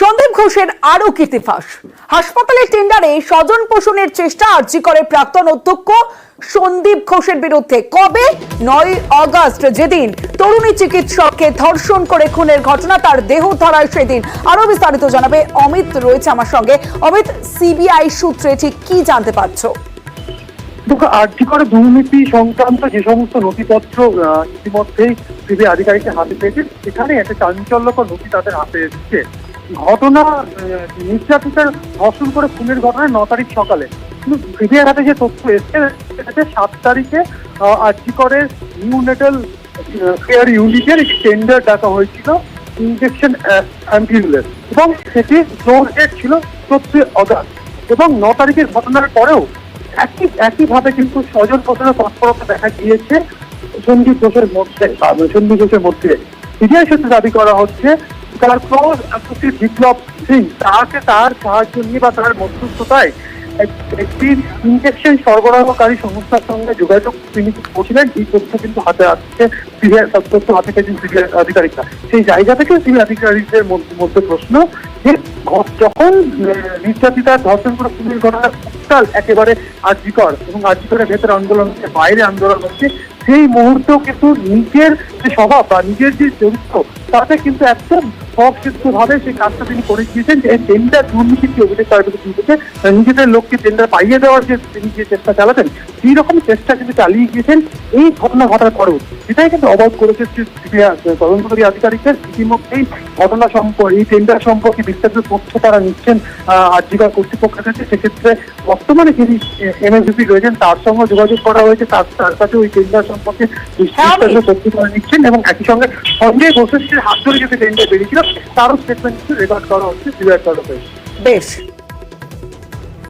সন্দীপ ঘোষের আরও কীর্তিফাস। হাসপাতালের টেন্ডারে স্বজন পোষণের চেষ্টা আর্জি করে প্রাক্তন অধ্যক্ষ সন্দীপ ঘোষের বিরুদ্ধে। কবে? নয় আগস্ট যেদিন তরুণী চিকিৎসককে ধর্ষণ করে খুনের ঘটনা, তার দেহ ধরায় সেদিন। আরও বিস্তারিত জানাবে অমিত, রয়েছে আমার সঙ্গে। অমিত, সিবিআই সূত্রে ঠিক কি জানতে পারছ? দেখো, আর্জি করে দুর্নীতি সংক্রান্ত যে সমস্ত নথিপত্র ইতিমধ্যেই সিবিআই আধিকারিকের হাতে পেয়েছে, সেখানে একটা চাঞ্চল্যকর নথি তাদের হাতে এসেছে। ঘটনা নির্যাতিতার ধর্ষণ করে খুনের ঘটনায় ন তারিখ সকালে। সিবিআই হাতে যে তথ্য এসছে সাত তারিখে আর্জি করে নিউনেটাল কেয়ার ইউনিটের টেন্ডার ডাকা হয়েছিল ইনজেকশন অ্যাম্পিউলেন্স এবং সেটি জোর ডেট ছিল চোদ্দই অগাস্ট এবং ন তারিখের ঘটনার পরেও একই, একইভাবে কিন্তু স্বজন পোষণের তৎপরতা দেখা গিয়েছে সন্দীপ ঘোষের মধ্যে সন্দীপ ঘোষের মধ্যে। সিবিআই সূত্রে দাবি করা হচ্ছে তার আসলে বিপ্লব সিং তাকে তার সাহায্য নিয়ে বা তার মধ্যস্থতায় একটি ইনজেকশন সরবরাহকারী সংস্থার সঙ্গে যোগাযোগ তিনি করছিলেন। এই তথ্য কিন্তু হাতে আসছে সিবিআই আধিকারিকরা। সেই জায়গা থেকে আধিকারিকদের মধ্যে প্রশ্ন যে যখন নির্যাতিতা ধর্ষণ করে উত্তাল একেবারে আর্জিকর এবং আর্জিকরের ভেতরে আন্দোলন হচ্ছে, বাইরে আন্দোলন হচ্ছে, সেই মুহূর্তেও কিন্তু নিজের যে স্বভাব বা নিজের যে চরিত্র, তাতে কিন্তু একদম সবসিদ্ধ ভাবে সেই কাজটা তিনি করে দিয়েছেন যে টেন্ডার দুর্নীতির যে অভিযোগ তার বিরুদ্ধে উঠেছে নিজেদের লোককে টেন্ডার পাইয়ে দেওয়ার যে তিনি যে চেষ্টা চালাতেন সেই রকম চেষ্টা কিন্তু চালিয়ে গিয়েছেন, এই ঘটনা ঘটার পরেও। সেটাই কিন্তু অবাধ করেছে তদন্তকারী আধিকারিকদের। ইতিমধ্যেই ঘটনা সম্পর্কে এই টেন্ডার সম্পর্কে বিস্তারিত তথ্য তারা নিচ্ছেন আর্জিকার কর্তৃপক্ষের কাছে। সেক্ষেত্রে বর্তমানে যিনি এমএসডিপি রয়েছেন তার সঙ্গে যোগাযোগ করা হয়েছে তার তার কাছে ওই টেন্ডার সম্পর্কে বিস্তারিত তথ্য তারা নিচ্ছেন এবং একই সঙ্গে সঞ্জয় ঘোষের হাত ধরে যদি টেন্ডার বেরিয়েছিল তারও স্টেটমেন্ট রেকর্ড করা হচ্ছে তরফে বেশ।